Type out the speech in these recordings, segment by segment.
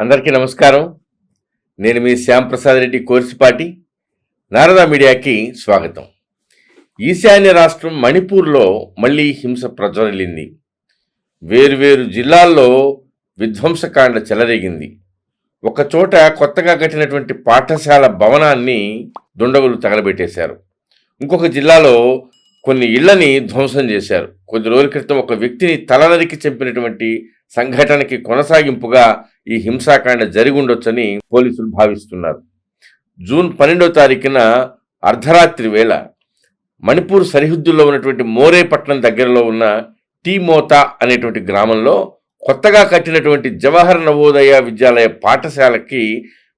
అందరికీ నమస్కారం. నేను మీ శ్యాంప్రసాద్ రెడ్డి కోర్సిపాటి. నారదా మీడియాకి స్వాగతం. ఈశాన్య రాష్ట్రం మణిపూర్లో మళ్ళీ హింస ప్రజ్వరిల్లింది వేరువేరు జిల్లాల్లో విధ్వంసకాండ చెలరేగింది. ఒకచోట కొత్తగా కట్టినటువంటి పాఠశాల భవనాన్ని దుండగులు తగలబెట్టేశారు. ఇంకొక జిల్లాలో కొన్ని ఇళ్ళని ధ్వంసం చేశారు. కొద్ది రోజుల క్రితం ఒక వ్యక్తిని తలనరికి చంపినటువంటి సంఘటనకి కొనసాగింపుగా ఈ హింసాకాండ జరిగి ఉండొచ్చని పోలీసులు భావిస్తున్నారు. జూన్ పన్నెండో తారీఖున అర్ధరాత్రి వేళ మణిపూర్ సరిహద్దుల్లో ఉన్నటువంటి మోరేపట్నం దగ్గరలో ఉన్న టీమోతా అనేటువంటి గ్రామంలో కొత్తగా కట్టినటువంటి జవహర్ నవోదయ విద్యాలయ పాఠశాలకి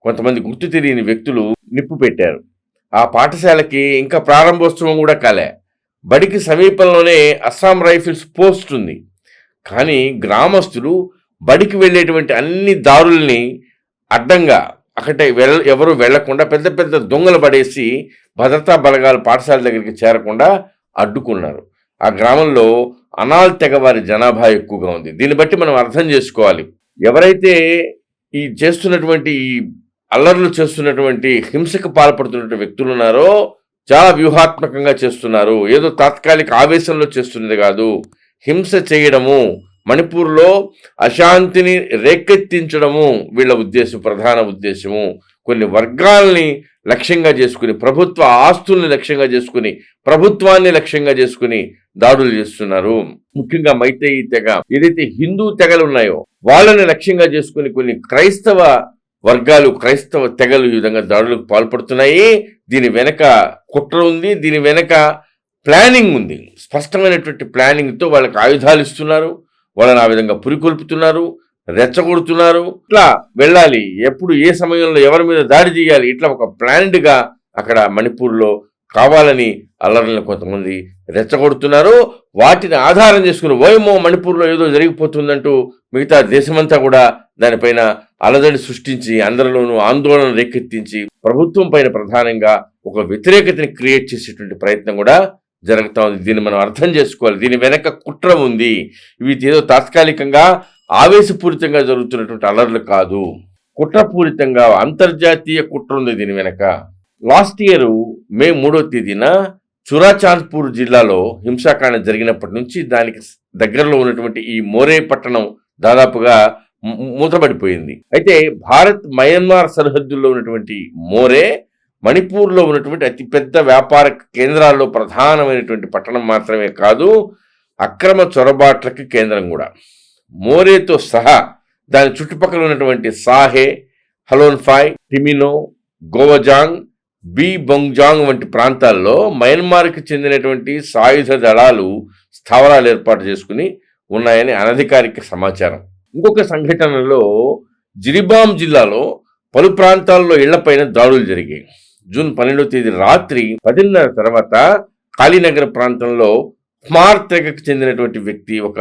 కొంతమంది గుర్తు తెలియని వ్యక్తులు నిప్పు పెట్టారు. ఆ పాఠశాలకి ఇంకా ప్రారంభోత్సవం కూడా కాలే. బడికి సమీపంలోనే అస్సాం రైఫిల్స్ పోస్ట్ ఉంది. కానీ గ్రామస్తులు బడికి వెళ్ళేటువంటి అన్ని దారుల్ని అడ్డంగా అక్కడ వెళ్ళ ఎవరు వెళ్ళకుండా పెద్ద పెద్ద దొంగలు పడేసి భద్రతా బలగాలు పాఠశాల దగ్గరికి చేరకుండా అడ్డుకున్నారు. ఆ గ్రామంలో అనాల్ తెగవారి జనాభా ఎక్కువగా ఉంది. దీన్ని బట్టి మనం అర్థం చేసుకోవాలి. ఎవరైతే ఈ చేస్తున్నటువంటి ఈ అల్లర్లు చేస్తున్నటువంటి హింసకు పాల్పడుతున్నటువంటి వ్యక్తులు ఉన్నారో చాలా వ్యూహాత్మకంగా చేస్తున్నారు. ఏదో తాత్కాలిక ఆవేశంలో చేస్తున్నది కాదు. హింస చేయడము మణిపూర్లో అశాంతిని రేకెత్తించడము వీళ్ళ ఉద్దేశం ప్రధాన ఉద్దేశము. కొన్ని వర్గాల్ని లక్ష్యంగా చేసుకుని ప్రభుత్వ ఆస్తుల్ని లక్ష్యంగా చేసుకుని ప్రభుత్వాన్ని లక్ష్యంగా చేసుకుని దాడులు చేస్తున్నారు. ముఖ్యంగా మైతేయి తెగ. ఏదైతే హిందూ తెగలు ఉన్నాయో వాళ్ళని లక్ష్యంగా చేసుకుని కొన్ని క్రైస్తవ వర్గాలు క్రైస్తవ తెగలు ఈ విధంగా దాడులకు పాల్పడుతున్నాయి. దీని వెనక కుట్ర ఉంది దీని వెనక ప్లానింగ్ ఉంది. స్పష్టమైనటువంటి ప్లానింగ్తో వాళ్ళకి ఆయుధాలు ఇస్తున్నారు వాళ్ళని ఆ విధంగా పురికొల్పుతున్నారు రెచ్చగొడుతున్నారు. ఇట్లా వెళ్ళాలి ఎప్పుడు ఏ సమయంలో ఎవరి మీద దాడి చేయాలి ఇట్లా ఒక ప్లాన్డ్గా అక్కడ మణిపూర్లో కావాలని అల్లర్లను కొంతమంది రెచ్చగొడుతున్నారు. వాటిని ఆధారం చేసుకుని ఓయమో మణిపూర్లో ఏదో జరిగిపోతుందంటూ మిగతా దేశమంతా కూడా దానిపైన అలజడి సృష్టించి అందరిలోనూ ఆందోళన రేకెత్తించి ప్రభుత్వం పైన ప్రధానంగా ఒక వ్యతిరేకతని క్రియేట్ చేసేటువంటి ప్రయత్నం కూడా జరుగుతూ ఉంది. దీన్ని మనం అర్థం చేసుకోవాలి. దీని వెనక కుట్ర ఉంది. ఇవి ఏదో తాత్కాలికంగా ఆవేశపూరితంగా జరుగుతున్నటువంటి అలర్లు కాదు. కుట్రపూరితంగా అంతర్జాతీయ కుట్ర ఉంది దీని వెనక. లాస్ట్ ఇయర్ మే మూడో తేదీన చురాచాంద్పూర్ జిల్లాలో హింసాకాండ జరిగినప్పటి నుంచి దానికి దగ్గరలో ఉన్నటువంటి ఈ మోరే పట్టణం దాదాపుగా మూతబడిపోయింది. అయితే భారత్ మయన్మార్ సరిహద్దుల్లో ఉన్నటువంటి మోరే మణిపూర్లో ఉన్నటువంటి అతిపెద్ద వ్యాపార కేంద్రాల్లో ప్రధానమైనటువంటి పట్టణం మాత్రమే కాదు అక్రమ చొరబాట్లకి కేంద్రం కూడా. మోరేతో సహా దాని చుట్టుపక్కల ఉన్నటువంటి సాహే హలోన్ఫాయ్ టిమినో గోవజాంగ్ బి బొంగ్జాంగ్ వంటి ప్రాంతాల్లో మయన్మార్కి చెందినటువంటి సాయుధ దళాలు స్థావరాలు ఏర్పాటు చేసుకుని ఉన్నాయని అనధికారిక సమాచారం. ఇంకొక సంఘటనలో జిరిబాం జిల్లాలో పలు ప్రాంతాల్లో ఇళ్ళపైన దాడులు జరిగాయి. జూన్ పన్నెండవ తేదీ రాత్రి పదిన్నర తర్వాత కాళీనగర్ ప్రాంతంలో కుమార్ తెగకు చెందినటువంటి వ్యక్తి ఒక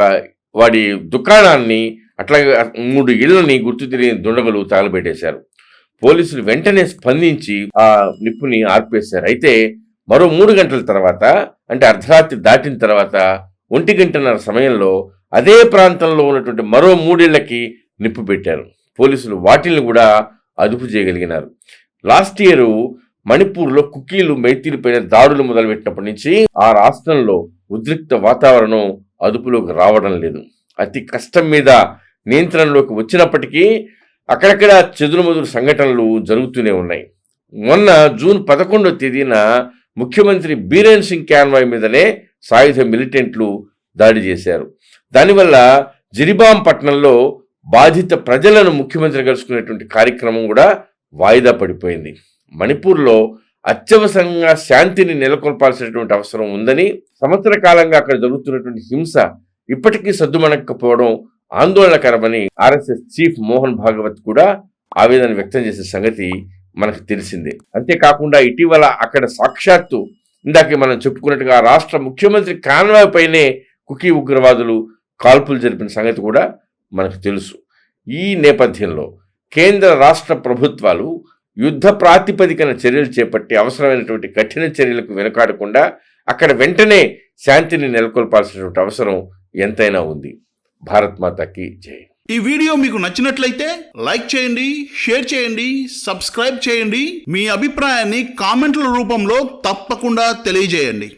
వాడి దుకాణాన్ని అట్లాగే మూడు ఇళ్ళని గుర్తు తెలియని దుండగులు తగలబెట్టేశారు పోలీసులు వెంటనే స్పందించి ఆ నిప్పుని ఆర్పేశారు. అయితే మరో మూడు గంటల తర్వాత అంటే అర్ధరాత్రి దాటిన తర్వాత ఒంటి గంటన్నర సమయంలో అదే ప్రాంతంలో ఉన్నటువంటి మరో మూడేళ్ళకి నిప్పు పెట్టారు. పోలీసులు వాటిని కూడా అదుపు చేయగలిగినారు. లాస్ట్ ఇయర్ మణిపూర్లో కుకీలు మైతీలపైన దాడులు మొదలుపెట్టినప్పటి నుంచి ఆ రాష్ట్రంలో ఉద్రిక్త వాతావరణం అదుపులోకి రావడం లేదు. అతి కష్టం మీద నియంత్రణలోకి వచ్చినప్పటికీ అక్కడక్కడ చెదురుమదురు సంఘటనలు జరుగుతూనే ఉన్నాయి. మొన్న జూన్ పదకొండో తేదీన ముఖ్యమంత్రి బీరేన్ సింగ్ క్యాన్వాయ్ మీదనే సాయుధ మిలిటెంట్లు దాడి చేశారు. దానివల్ల జిరిబాం పట్టణంలో బాధిత ప్రజలను ముఖ్యమంత్రి కలుసుకునేటువంటి కార్యక్రమం కూడా వాయిదా పడిపోయింది. మణిపూర్లో అత్యవసరంగా శాంతిని నెలకొల్పాల్సినటువంటి అవసరం ఉందని సంవత్సర కాలంగా అక్కడ జరుగుతున్నటువంటి హింస ఇప్పటికీ సద్దుమణకపోవడం ఆందోళనకరమని ఆర్ఎస్ఎస్ చీఫ్ మోహన్ భాగవత్ కూడా ఆవేదన వ్యక్తం చేసే సంగతి మనకు తెలిసిందే. అంతేకాకుండా ఇటీవల అక్కడ సాక్షాత్తు ఇందాక మనం చెప్పుకున్నట్టుగా రాష్ట్ర ముఖ్యమంత్రి కాన్వాయ్ పైనే కుకీ ఉగ్రవాదులు కాల్పులు జరిపిన సంగతి కూడా మనకు తెలుసు. ఈ నేపథ్యంలో కేంద్ర రాష్ట్ర ప్రభుత్వాలు యుద్ధ ప్రాతిపదికన చర్యలు చేపట్టి అవసరమైనటువంటి కఠిన చర్యలకు వెనుకాడకుండా అక్కడ వెంటనే శాంతిని నెలకొల్పాల్సినటువంటి అవసరం ఎంతైనా ఉంది. భారత్ మాతకి జై. ఈ వీడియో మీకు నచ్చినట్లయితే లైక్ చేయండి షేర్ చేయండి సబ్స్క్రైబ్ చేయండి. మీ అభిప్రాయాన్ని కామెంట్ల రూపంలో తప్పకుండా తెలియజేయండి.